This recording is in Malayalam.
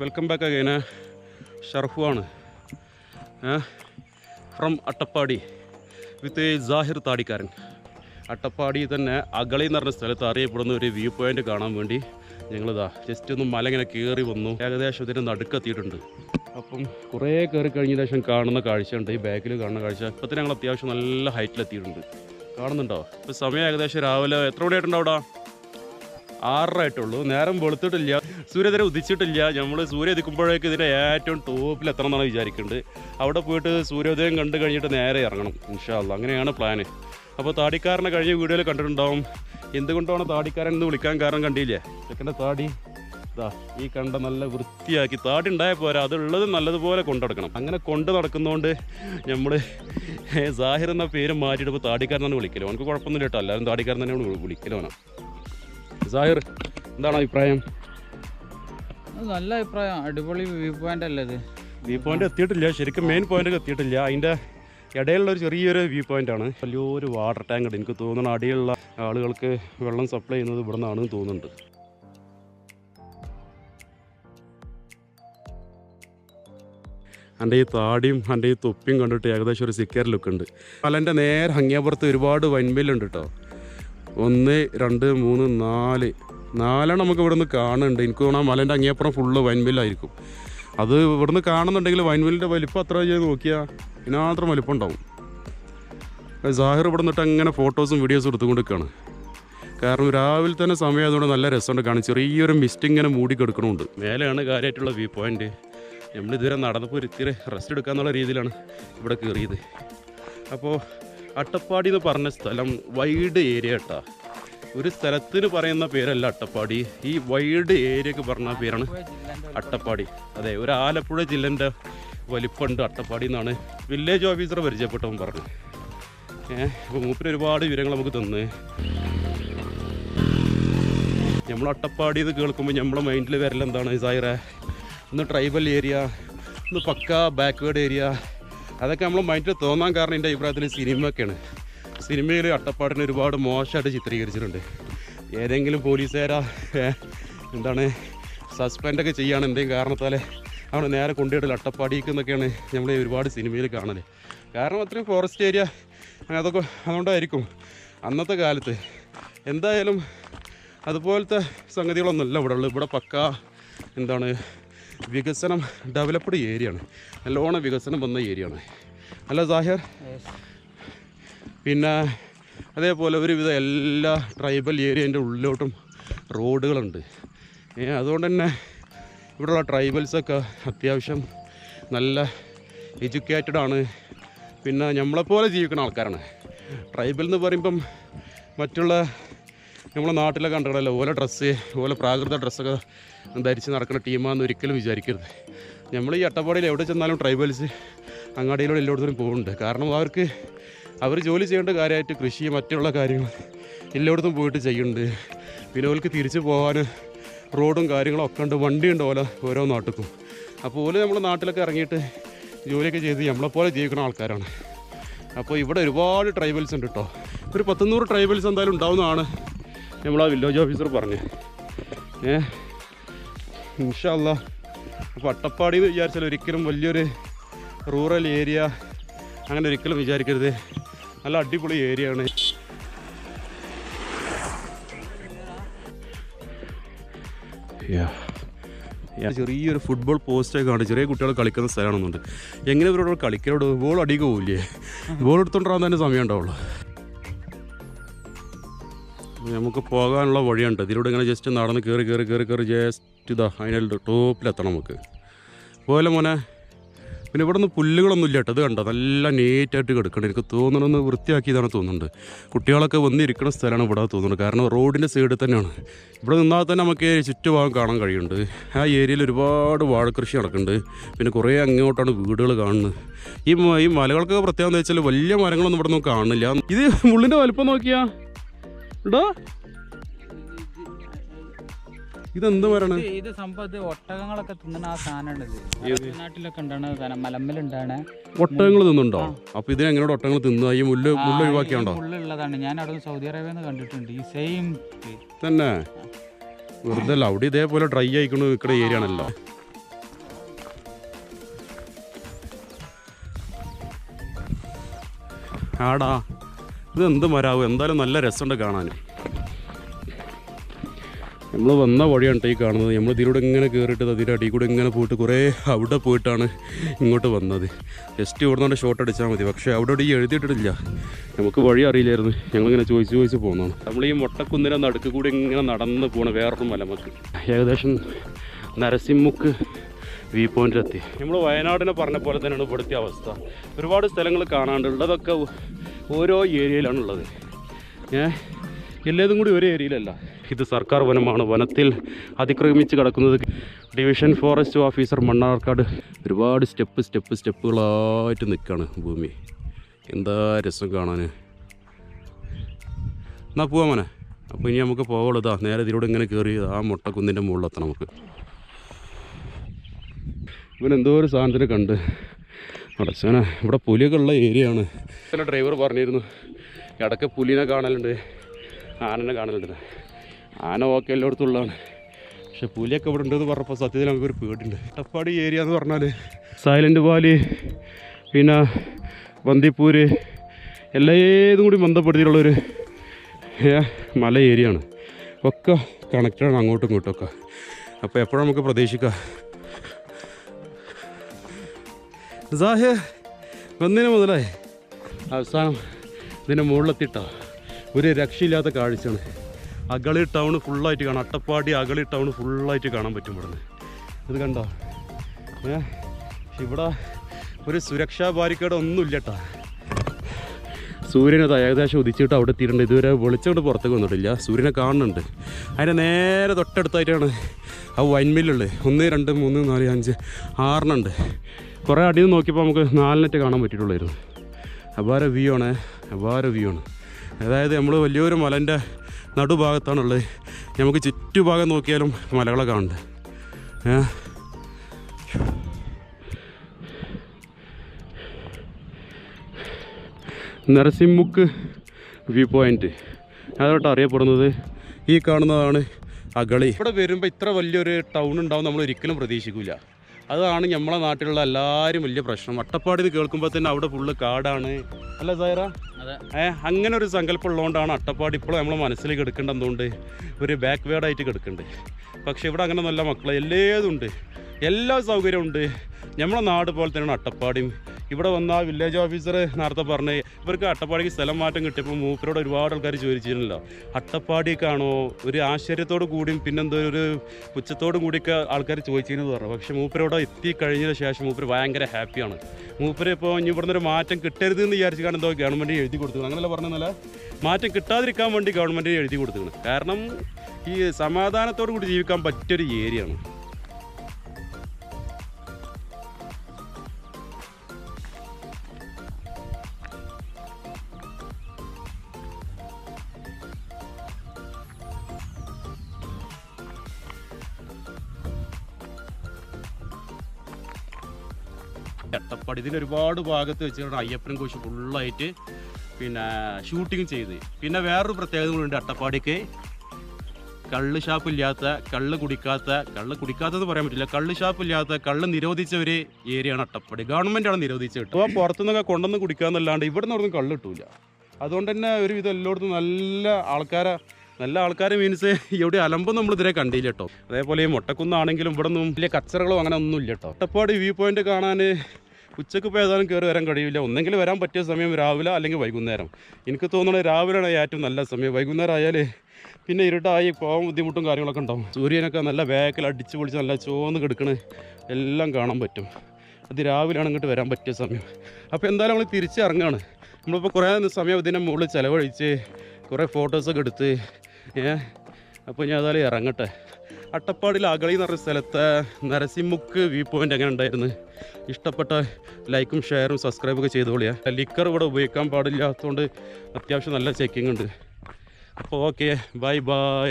വെൽക്കം ബാക്ക് അഗൈന ആണ് ഫ്രം അട്ടപ്പാടി വിത്ത് ജാഹിർ താടിക്കാരൻ. അട്ടപ്പാടി തന്നെ അകളി എന്ന് പറഞ്ഞ സ്ഥലത്ത് അറിയപ്പെടുന്ന ഒരു വ്യൂ പോയിന്റ് കാണാൻ വേണ്ടി ഞങ്ങളിതാ ജസ്റ്റ് ഒന്ന് മല ഇങ്ങനെ കയറി വന്നു. ഏകദേശം ഇതിന്റെ നടുക്കെത്തിയിട്ടുണ്ട്. അപ്പം കുറേ കയറി കഴിഞ്ഞ ശേഷം കാണുന്ന കാഴ്ചയുണ്ട്. ഈ ബാക്കിൽ കാണുന്ന കാഴ്ച ഇപ്പത്തിന് ഞങ്ങൾ അത്യാവശ്യം നല്ല ഹൈറ്റിലെത്തിയിട്ടുണ്ട് കാണുന്നുണ്ടോ? ഇപ്പോൾ സമയം ഏകദേശം രാവിലെ എത്ര മണിയായിട്ടുണ്ടോ അവിടെ? ആറര ആയിട്ടുള്ളൂ നേരം വെളുത്തിട്ടില്ല. സൂര്യതര ഉദിച്ചിട്ടില്ല. നമ്മൾ സൂര്യ ഉദിക്കുമ്പോഴേക്ക് ഇതിന്റെ ഏറ്റവും ടോപ്പിൽ എത്തണം എന്നാണ് വിചാരിക്കുന്നത് അവിടെ പോയിട്ട് സൂര്യോദയം കണ്ട് കഴിഞ്ഞിട്ട് നേരെ ഇറങ്ങണം. ഇൻഷാല്ല അങ്ങനെയാണ് പ്ലാന് അപ്പോൾ താടിക്കാരനെ കഴിഞ്ഞ വീഡിയോയിൽ കണ്ടിട്ടുണ്ടാവും. എന്തുകൊണ്ടാണ് താടിക്കാരൻ എന്ന് വിളിക്കാൻ കാരണം കണ്ടില്ലേ? ചെക്കന്റെ താടി. ഇതാ ഈ കണ്ട നല്ല വൃത്തിയാക്കി. താടി ഉണ്ടായ പോരാ. അതുള്ളത് നല്ലതുപോലെ കൊണ്ടുനടക്കണം അങ്ങനെ കൊണ്ട് നടക്കുന്നതുകൊണ്ട് നമ്മൾ സാഹിർ എന്ന പേര് മാറ്റിയിട്ട് ഇപ്പോൾ താടിക്കാരനാണ് വിളിക്കലോ. അവനക്ക് കുഴപ്പമൊന്നുമില്ല കേട്ടോ. എല്ലാവരും താടിക്കാരൻ തന്നെയാണ് വിളിക്കലവനാണ് സാഹിർ എന്താണ് അഭിപ്രായം? നല്ല അഭിപ്രായം. അടിപൊളി വ്യൂ പോയിന്റ് അല്ലേ ഇത്? വ്യൂ പോയിന്റ് എത്തിയിട്ടില്ല. ശരിക്കും മെയിൻ പോയിന്റ് എത്തിയിട്ടില്ല. അതിന്റെ ഇടയിലുള്ള ഒരു ചെറിയൊരു വ്യൂ പോയിന്റ് ആണ്. വലിയൊരു വാട്ടർ ടാങ്ക് ഉണ്ട്. എനിക്ക് തോന്നുന്നു അടിയിലുള്ള ആളുകൾക്ക് വെള്ളം സപ്ലൈ ചെയ്യുന്നത് ഇവിടെ നിന്നാണെന്ന് തോന്നുന്നുണ്ട്. എന്റെ ഈ താടിയും എന്റെ ഈ തൊപ്പിയും കണ്ടിട്ട് ഏകദേശം ഒരു സിക്കർ ലുക്ക് ഉണ്ട്. മലന്റെ നേരെ ഹങ്ങിയപ്പുറത്ത് ഒരുപാട് വൻമേലുണ്ട് കേട്ടോ ഒന്ന് രണ്ട് മൂന്ന് നാല്. നാലെണ്ണം നമുക്ക് ഇവിടുന്ന് കാണുന്നുണ്ട്. എനിക്ക് തോന്നുന്നു ആ മലേന്റെ അങ്ങേപ്പുറം ഫുള്ള് വൈൻമില്ലായിരിക്കും അത് ഇവിടുന്ന് കാണുന്നുണ്ടെങ്കിൽ വൈൻമില്ലിന്റെ വലിപ്പം അത്ര ചെയ്ത് നോക്കിയാൽ ഇതിനാത്രം വലിപ്പം ഉണ്ടാവും. സാഹിർ ഇവിടെ നിന്നിട്ട് അങ്ങനെ ഫോട്ടോസും വീഡിയോസും എടുത്തുകൊണ്ടിരിക്കുകയാണ് കാരണം രാവിലെ തന്നെ സമയം അതുകൊണ്ട് നല്ല രസമുണ്ട് കാണും ചെറിയൊരു മിസ്റ്റ് ഇങ്ങനെ മൂടി കിടക്കണമുണ്ട് മേലെയാണ് കാര്യമായിട്ടുള്ള വ്യൂ പോയിന്റ് നമ്മളിതുവരെ നടന്നപ്പോൾ ഒരു ഇത്തിരി റെസ്റ്റ് എടുക്കാന്നുള്ള രീതിയിലാണ് ഇവിടെ കയറിയത്. അപ്പോൾ അട്ടപ്പാടി എന്ന് പറഞ്ഞ സ്ഥലം വൈഡ് ഏരിയ കേട്ടാ. ഒരു സ്ഥലത്തിന് പറയുന്ന പേരല്ല അട്ടപ്പാടി. ഈ വൈഡ് ഏരിയക്ക് പറഞ്ഞ പേരാണ് അട്ടപ്പാടി. അതെ ഒരു ആലപ്പുഴ ജില്ലന്റെ വലിപ്പമുണ്ട് അട്ടപ്പാടി എന്നാണ് വില്ലേജ് ഓഫീസർ പരിചയപ്പെട്ടവൻ പറഞ്ഞു ഏഹ് മൂപ്പര് ഒരുപാട് വിവരങ്ങൾ നമുക്ക് തന്ന്. നമ്മൾ അട്ടപ്പാടി എന്ന് കേൾക്കുമ്പോൾ നമ്മളെ മൈൻഡിൽ വരലെന്താണ് സായിറെ? ഒന്ന് ട്രൈബൽ ഏരിയ ഒന്ന് പക്ക ബാക്ക്വേഡ് ഏരിയ അതൊക്കെ നമ്മൾ മൈൻഡിൽ തോന്നാൻ കാരണം എന്റെ അഭിപ്രായത്തിൽ സിനിമയൊക്കെയാണ്. സിനിമയിൽ അട്ടപ്പാടിനെ ഒരുപാട് മോശമായിട്ട് ചിത്രീകരിച്ചിട്ടുണ്ട്. ഏതെങ്കിലും പോലീസുകാരാ എന്താണ് സസ്പെൻഡൊക്കെ ചെയ്യാണ് എന്തെങ്കിലും കാരണത്താൽ അവിടെ നേരെ കൊണ്ടുപോയിട്ട് അട്ടപ്പാടിക്ക് എന്നൊക്കെയാണ് നമ്മൾ ഒരുപാട് സിനിമയിൽ കാണൽ. കാരണം അത്രയും ഫോറസ്റ്റ് ഏരിയ അതൊക്കെ അതുകൊണ്ടായിരിക്കും. അന്നത്തെ കാലത്ത് എന്തായാലും അതുപോലത്തെ സംഗതികളൊന്നുമല്ല ഇവിടെ ഉള്ളൂ ഇവിടെ പക്ക എന്താണ് വികസനം ഡെവലപ്ഡ് ഏരിയ ആണ് നല്ലോണം വികസനം വന്ന ഏരിയ ആണ് അല്ല സാഹിർ? പിന്നെ അതേപോലെ ഒരുവിധം എല്ലാ ട്രൈബൽ ഏരിയന്റെ ഉള്ളിലോട്ടും റോഡുകളുണ്ട്. അതുകൊണ്ട് തന്നെ ഇവിടെയുള്ള ട്രൈബൽസൊക്കെ അത്യാവശ്യം നല്ല എഡ്യൂക്കേറ്റഡ് ആണ്. പിന്നെ നമ്മളെപ്പോലെ ജീവിക്കുന്ന ആൾക്കാരാണ്. ട്രൈബൽ എന്ന് പറയുമ്പം മറ്റുള്ള നമ്മളെ നാട്ടിലെ കണ്ടിടല്ലോ ഓല ഡ്രസ്സ് ഓല പ്രാകൃത ഡ്രസ്സൊക്കെ ധരിച്ച് നടക്കുന്ന ടീമാണെന്ന് ഒരിക്കലും വിചാരിക്കരുത്. നമ്മൾ ഈ അട്ടപ്പാടിയിൽ എവിടെ ചെന്നാലും ട്രൈബൽസ് അങ്ങാടിയിലൂടെ എല്ലായിടത്തും പോകുന്നുണ്ട്. കാരണം അവർക്ക് അവർ ജോലി ചെയ്യേണ്ട കാര്യമായിട്ട് കൃഷി മറ്റുള്ള കാര്യങ്ങൾ എല്ലായിടത്തും പോയിട്ട് ചെയ്യുന്നുണ്ട്. പിന്നെ അവർക്ക് തിരിച്ചു പോകാൻ റോഡും കാര്യങ്ങളും ഒക്കെ ഉണ്ട് വണ്ടിയുണ്ട് ഓല ഓരോ നാട്ടിലും അപ്പോൾ ഓൽ നമ്മുടെ നാട്ടിലൊക്കെ ഇറങ്ങിയിട്ട് ജോലിയൊക്കെ ചെയ്ത് നമ്മളെപ്പോലെ ജീവിക്കുന്ന ആൾക്കാരാണ്. അപ്പോൾ ഇവിടെ ഒരുപാട് ട്രൈബൽസ് ഉണ്ട് കേട്ടോ ഒരു പത്തുനൂറ് ട്രൈബൽസ് എന്തായാലും ഉണ്ടാവുന്നതാണ്. നമ്മൾ ആ വില്ലേജ് ഓഫീസർ പറഞ്ഞു. ഏ? ഇൻഷല്ല അപ്പോൾ അട്ടപ്പാടി എന്ന് വിചാരിച്ചാൽ ഒരിക്കലും വലിയൊരു റൂറൽ ഏരിയ അങ്ങനെ ഒരിക്കലും വിചാരിക്കരുത്. നല്ല അടിപൊളി ഏരിയ ആണ്. ചെറിയൊരു ഫുട്ബോൾ പോസ്റ്റൊക്കെ കാണും. ചെറിയ കുട്ടികൾ കളിക്കുന്ന സ്ഥലമാണെന്നുണ്ട്. എങ്ങനെ ഇവരോട് കളിക്കലോട്? ബോൾ അടിക്കുക പോവില്ലേ ബോൾ എടുത്തോണ്ടാൻ തന്നെ സമയം ഉണ്ടാവുള്ളൂ. നമുക്ക് പോകാനുള്ള വഴിയുണ്ട്. ഇതിലൂടെ ഇങ്ങനെ ജസ്റ്റ് നടന്ന് കയറി കയറി കയറി കയറി ജസ്റ്റ് ഇതാ അതിന്റെ ടോപ്പിലെത്തണം നമുക്ക്. പോലെ മോനെ പിന്നെ ഇവിടെ നിന്ന് പുല്ലുകളൊന്നും ഇല്ല കേട്ടോ അത് കണ്ടോ? നല്ല നീറ്റായിട്ട് കിടക്കണം. എനിക്ക് തോന്നണമെന്ന് വൃത്തിയാക്കിയതാണ് തോന്നുന്നുണ്ട്. കുട്ടികളൊക്കെ വന്നിരിക്കുന്ന സ്ഥലമാണ് ഇവിടെ തോന്നുന്നത് കാരണം റോഡിന്റെ സൈഡിൽ തന്നെയാണ്. ഇവിടെ നിന്നാൽ തന്നെ നമുക്ക് ചുറ്റുഭാഗം കാണാൻ കഴിയുന്നുണ്ട്. ആ ഏരിയയിൽ ഒരുപാട് വാഴക്കൃഷി നടക്കുന്നുണ്ട്. പിന്നെ കുറേ അങ്ങോട്ടാണ് വീടുകൾ കാണുന്നത്. ഈ ഈ മലകൾക്ക് പ്രത്യേകം എന്താ വെച്ചാൽ വലിയ മരങ്ങളൊന്നും ഇവിടെ നിന്ന് കാണുന്നില്ല. ഇത് മുള്ളിന്റെ വലുപ്പം നോക്കിയാ? എടോ. ഇതെന്ത് പറയണത് ഇത് സംഭവം ഒട്ടകങ്ങളൊക്കെ തിന്നണ ആ സാധനം നാട്ടിലൊക്കെ ഉണ്ടാണ് മലമ്മിലുണ്ടാണ് ഒട്ടകങ്ങൾ തിന്നുണ്ടോ അപ്പൊ ഇത് എങ്ങനെയാണ് ഒട്ടകങ്ങൾ തിന്നു ഈ മുല്ല മുല്ല ഒഴിവാക്കിയാണ്ടോ ഉള്ളതാണ്. ഞാൻ അവിടെ സൗദി അറേബ്യ കണ്ടിട്ടുണ്ട്. ഈ സെയിം തന്നെ? വെറുതെ അല്ല അവിടെ ഇതേപോലെ ഡ്രൈ ആയിക്കണ ഇക്കടെ ഏരിയ ആണല്ലോ ആടാ. ഇത് എന്ത് മരാവും എന്തായാലും നല്ല രസമുണ്ട് കാണാൻ. നമ്മൾ വന്ന വഴിയാണ് ഈ കാണുന്നത്. നമ്മൾ ഇതിലൂടെ ഇങ്ങനെ കയറിയിട്ട് അതിന്റെ അടിയിൽ കൂടെ ഇങ്ങനെ പോയിട്ട് കുറേ അവിടെ പോയിട്ടാണ് ഇങ്ങോട്ട് വന്നത്. ജസ്റ്റ് ഇവിടെ നിന്ന് ഷോട്ട് അടിച്ചാൽ മതി. പക്ഷേ അവിടെ ഈ എഴുതിയിട്ടില്ല നമുക്ക് വഴി അറിയില്ലായിരുന്നു. ഞങ്ങളിങ്ങനെ ചോദിച്ച് ചോദിച്ച് പോകുന്നതാണ് നമ്മൾ ഈ മുട്ടക്കുന്നിനെ നടുക്ക് കൂടി ഇങ്ങനെ നടന്ന് പോകണം വേറൊരു മലമക്ക് ഏകദേശം നരസിംമുക്ക് വ്യൂ പോയിന്റിലെത്തി. നമ്മൾ വയനാടിനെ പറഞ്ഞ പോലെ തന്നെയാണ് ഇവിടുത്തെ അവസ്ഥ. ഒരുപാട് സ്ഥലങ്ങൾ കാണാണ്ട് ഉള്ളതൊക്കെ ഓരോ ഏരിയയിലാണുള്ളത്. ഏഹ് എല്ലാതും കൂടി ഒരേ ഏരിയയിലല്ല. ഇത് സർക്കാർ വനമാണ്. വനത്തിൽ അതിക്രമിച്ച് കിടക്കുന്നത് ഡിവിഷൻ ഫോറസ്റ്റ് ഓഫീസർ മണ്ണാർക്കാട്. ഒരുപാട് സ്റ്റെപ്പ് സ്റ്റെപ്പ് സ്റ്റെപ്പുകളായിട്ട് നിൽക്കുകയാണ് ഭൂമി. എന്താ രസം കാണാൻ എന്നാ പോവാ മോനെ. അപ്പോൾ ഇനി നമുക്ക് പോവുള്ളൂ. ഇതാ നേരെ ഇതിലൂടെ ഇങ്ങനെ കയറി ആ മുട്ടക്കുന്നിന്റെ മുകളിലെത്തണം നമുക്ക്. ഇവനെന്തോ ഒരു സാധനത്തിന് കണ്ട് അടച്ചനെ ഇവിടെ പുലിയൊക്കെ ഉള്ള ഏരിയ ആണ് ഡ്രൈവർ പറഞ്ഞിരുന്നു ഇടയ്ക്ക് പുലിനെ കാണലുണ്ട് ആനനെ കാണലുണ്ട്. ആന ഓക്കെ എല്ലായിടത്തും ഉള്ളതാണ് പക്ഷെ പുലിയൊക്കെ ഇവിടെ ഉണ്ടെന്ന് പറഞ്ഞപ്പോൾ സത്യത്തിൽ നമുക്കൊരു പേടിയുണ്ട്. അട്ടപ്പാടി ഏരിയ എന്ന് പറഞ്ഞാൽ സൈലന്റ് വാലി പിന്നെ ബന്ദിപ്പൂര് എല്ലാ ഏതും കൂടി ബന്ധപ്പെടുത്തിയിട്ടുള്ളൊരു മല ഏരിയ ആണ് ഒക്കെ കണക്റ്റഡാണ് അങ്ങോട്ടും ഇങ്ങോട്ടും ഒക്കെ. അപ്പോൾ എപ്പോഴും നമുക്ക് പ്രതീക്ഷിക്കാം? സാഹേ വന്നതിന് മുതലേ അവസാനം ഇതിന്റെ മുകളിലെത്തിയിട്ടോ ഒരു രക്ഷയില്ലാത്ത കാഴ്ചയാണ്. അകളി ടൗൺ ഫുള്ളായിട്ട് കാണാം. അട്ടപ്പാടി അകളി ടൗൺ ഫുള്ളായിട്ട് കാണാൻ പറ്റും ഇവിടുന്ന്. ഇത് കണ്ടോ? ഏ? ഇവിടെ ഒരു സുരക്ഷാ ബാരിക്കേഡ് ഒന്നുമില്ല കേട്ടോ സൂര്യനത് ഏകദേശം ഉദിച്ചിട്ട് അവിടെ എത്തിയിട്ടുണ്ട്. ഇതുവരെ വെളിച്ചോണ്ട് പുറത്തേക്ക് വന്നിട്ടില്ല. സൂര്യനെ കാണുന്നുണ്ട്. അതിന്റെ നേരെ തൊട്ടടുത്തായിട്ടാണ് ആ വൈൻമില്ലുള്ളത്. ഒന്ന് രണ്ട് മൂന്ന് നാല് അഞ്ച് ആറെണ്ണുണ്ട് കുറേ അടിയിൽ നിന്ന് നോക്കിയപ്പോൾ നമുക്ക് നാലിനെറ്റ് കാണാൻ പറ്റിയിട്ടുള്ളായിരുന്നു. അപാര വ്യൂ ആണ് അപാര വ്യൂ ആണ്. അതായത് നമ്മൾ വലിയൊരു മലന്റെ നടുഭാഗത്താണുള്ളത്. നമുക്ക് ചുറ്റുഭാഗം നോക്കിയാലും മലകളെ കാണണ്ട് നരസിംഹുക്ക് വ്യൂ പോയിന്റ് അതോട്ട് അറിയപ്പെടുന്നത്. ഈ കാണുന്നതാണ് അഗളി. ഇവിടെ വരുമ്പോൾ ഇത്ര വലിയൊരു ടൗൺ ഉണ്ടാവും നമ്മൾ ഒരിക്കലും പ്രതീക്ഷിക്കില്ല അതാണ് നമ്മളെ നാട്ടിലുള്ള എല്ലാവരും വലിയ പ്രശ്നം. അട്ടപ്പാടി കേൾക്കുമ്പോൾ തന്നെ അവിടെ ഫുള്ള് കാടാണ്. അല്ല സൈറ അതെ. ഏ അങ്ങനെ ഒരു സങ്കല്പം ഉള്ളതുകൊണ്ടാണ് അട്ടപ്പാടി ഇപ്പോഴും നമ്മളെ മനസ്സിലേക്ക് എടുക്കേണ്ടതുകൊണ്ട് ഒരു ബാക്ക് വേർഡായിട്ട് കിടക്കുന്നുണ്ട് പക്ഷെ ഇവിടെ അങ്ങനെ നല്ല മക്കളെ എല്ലാതും ഉണ്ട് എല്ലാ സൗകര്യമുണ്ട് ഉണ്ട്. നമ്മളെ നാട് പോലെ തന്നെയാണ് അട്ടപ്പാടിയും. ഇവിടെ വന്ന വില്ലേജ് ഓഫീസർ നേരത്തെ പറഞ്ഞ് ഇവർക്ക് അട്ടപ്പാടിക്ക് സ്ഥലം മാറ്റം കിട്ടിയപ്പോൾ മൂപ്പരോട് ഒരുപാട് ആൾക്കാർ ചോദിച്ചിരുന്നല്ലോ. അട്ടപ്പാടിക്കാണോ? ഒരു ആശ്ചര്യത്തോടു കൂടിയും പിന്നെന്തോ ഒരു പുച്ഛത്തോടും കൂടിയൊക്കെ ആൾക്കാർ ചോദിച്ചിരുന്നു പറഞ്ഞു. പക്ഷേ മൂപ്പരോട് എത്തിക്കഴിഞ്ഞതിന് ശേഷം മൂപ്പര് ഭയങ്കര ഹാപ്പിയാണ്. മൂപ്പര് ഇപ്പോൾ ഇനി ഇവിടുന്ന് ഒരു മാറ്റം കിട്ടരുത് എന്ന് വിചാരിച്ച് കാരണം എന്തോ ഗവൺമെന്റ് എഴുതി കൊടുത്തു അങ്ങനെയല്ല പറഞ്ഞതല്ല മാറ്റം കിട്ടാതിരിക്കാൻ വേണ്ടി ഗവൺമെന്റ് എഴുതി കൊടുത്തു കാരണം ഈ സമാധാനത്തോടു കൂടി ജീവിക്കാൻ പറ്റിയൊരു ഏരിയയാണ് അട്ടപ്പാടി ഇതിന് ഒരുപാട് ഭാഗത്ത് വെച്ചിട്ടുണ്ട് അയ്യപ്പനും കോശി ഫുള്ളായിട്ട് പിന്നെ ഷൂട്ടിങ് ചെയ്ത്. പിന്നെ വേറൊരു പ്രത്യേകത കൂടി ഉണ്ട് അട്ടപ്പാടിക്ക് കള്ള് ഷാപ്പില്ലാത്ത കള്ള് കുടിക്കാത്ത കള്ള് കുടിക്കാത്തത് പറയാൻ പറ്റില്ല. കള്ള് ഷാപ്പില്ലാത്ത കള്ള് നിരോധിച്ച ഒരു ഏരിയയാണ് അട്ടപ്പാടി ഗവൺമെന്റാണ് നിരോധിച്ചത് അപ്പോൾ പുറത്തുനിന്നൊക്കെ കൊണ്ടുവന്ന് കുടിക്കാന്നല്ലാണ്ട് ഇവിടെ നിന്ന് കള്ള് കിട്ടൂല. അതുകൊണ്ട് തന്നെ ഒരുവിധം എല്ലായിടത്തും നല്ല ആൾക്കാരെ നല്ല ആൾക്കാർ മീൻസ് എവിടെ അലമ്പം നമ്മൾ ഇതിനെ കണ്ടില്ല കേട്ടോ അതേപോലെ ഈ മുട്ടക്കുന്നാണെങ്കിലും ഇവിടെ ഒന്നും വലിയ കച്ചറകളോ അങ്ങനെ ഒന്നും ഇല്ല കേട്ടോ അട്ടപ്പാടി വ്യൂ പോയിന്റ് കാണാൻ ഉച്ചയ്ക്ക് ഇപ്പോൾ ഏതാനും കയറി വരാൻ കഴിയില്ല. ഒന്നെങ്കിൽ വരാൻ പറ്റിയ സമയം രാവിലെ അല്ലെങ്കിൽ വൈകുന്നേരം. എനിക്ക് തോന്നുന്നത് രാവിലെയാണ് ഏറ്റവും നല്ല സമയം. വൈകുന്നേരം ആയാൽ പിന്നെ ഇരുട്ടായി പോകാൻ ബുദ്ധിമുട്ടും കാര്യങ്ങളൊക്കെ ഉണ്ടാവും. സൂര്യനൊക്കെ നല്ല വേക്കിൽ അടിച്ച് പൊളിച്ച് നല്ല ചോന്ന് കിടക്കണ. എല്ലാം കാണാൻ പറ്റും. അത് രാവിലെയാണ് ഇങ്ങോട്ട് വരാൻ പറ്റിയ സമയം. അപ്പോൾ എന്തായാലും നമ്മൾ തിരിച്ചിറങ്ങാണ് നമ്മളിപ്പോൾ കുറേ സമയം ഇതിന്റെ മുകളിൽ ചിലവഴിച്ച് കുറേ ഫോട്ടോസൊക്കെ എടുത്ത് ഏ അപ്പോൾ ഞാൻ അതായത് ഇറങ്ങട്ടെ. അട്ടപ്പാടിൽ അകളി എന്ന് പറഞ്ഞ സ്ഥലത്തെ നരസിംമുക്ക് വ്യൂ പോയിന്റ് എങ്ങനെ ഉണ്ടായിരുന്നു? ഇഷ്ടപ്പെട്ട ലൈക്കും ഷെയറും സബ്സ്ക്രൈബൊക്കെ ചെയ്തോളിയാ ലിക്കർ ഇവിടെ ഉപയോഗിക്കാൻ പാടില്ലാത്തതുകൊണ്ട് അത്യാവശ്യം നല്ല ചെക്കിംഗ് ഉണ്ട്. അപ്പോൾ ഓക്കെ ബൈ ബൈ